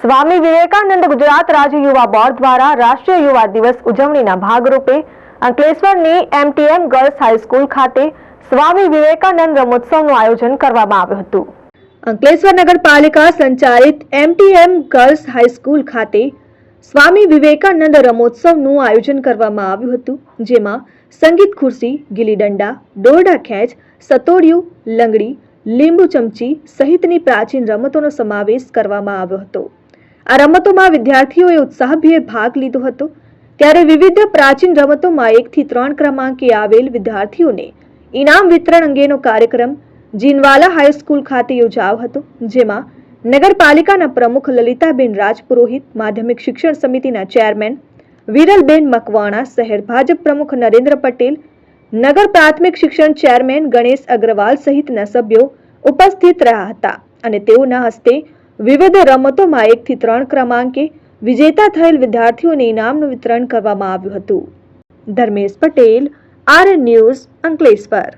સ્વામી વિવેકાનંદ ગુજરાત રાજ્ય યુવા બોર્ડ દ્વારા રાષ્ટ્રીય યુવા દિવસ ઉજવણીના ભાગરૂપે અંકલેશ્વરની એમટીએમ ગર્લ્સ હાઈસ્કૂલ ખાતે સ્વામી વિવેકાનંદ રમોત્સવનું આયોજન કરવામાં આવ્યું હતું. અંકલેશ્વર નગરપાલિકા સંચાલિત એમટીએમ ગર્લ્સ હાઈસ્કૂલ ખાતે સ્વામી વિવેકાનંદ રમોત્સવનું આયોજન કરવામાં આવ્યું હતું, જેમાં સંગીત ખુરશી ગીલી દંડા દોરડા ખેંચ, સતોડિયું, લંગડી, લીંબુ ચમચી સહિતની પ્રાચીન રમતોનો સમાવેશ કરવામાં આવ્યો હતો. આ રમતોમાં વિદ્યાર્થીઓએ ઉત્સાહભેર ભાગ લીધો હતો. ત્યારે વિવિધ પ્રાચીન રમતોમાં એકથી ત્રણ ક્રમાંકે આવેલ વિદ્યાર્થીઓને ઇનામ વિતરણ અંગેનો કાર્યક્રમ જીનવાલા હાઈસ્કૂલ ખાતે યોજાયો હતો, જેમાં નગરપાલિકાના પ્રમુખ લલિતાબેન રાજપુરોહિત, માધ્યમિક શિક્ષણ સમિતિના ચેરમેન વિરલબેન મકવાણા, શહેર ભાજપ પ્રમુખ નરેન્દ્ર પટેલ, નગર પ્રાથમિક શિક્ષણ ચેરમેન ગણેશ અગ્રવાલ સહિતના સભ્યો ઉપસ્થિત રહ્યા હતા અને તેઓના હસ્તે વિવિધ રમતોમાં એકથી ત્રણ ક્રમાંકે વિજેતા થયેલ વિદ્યાર્થીઓને ઇનામનું વિતરણ કરવામાં આવ્યું હતું. Dharmesh Patel R news, Ankleshwar.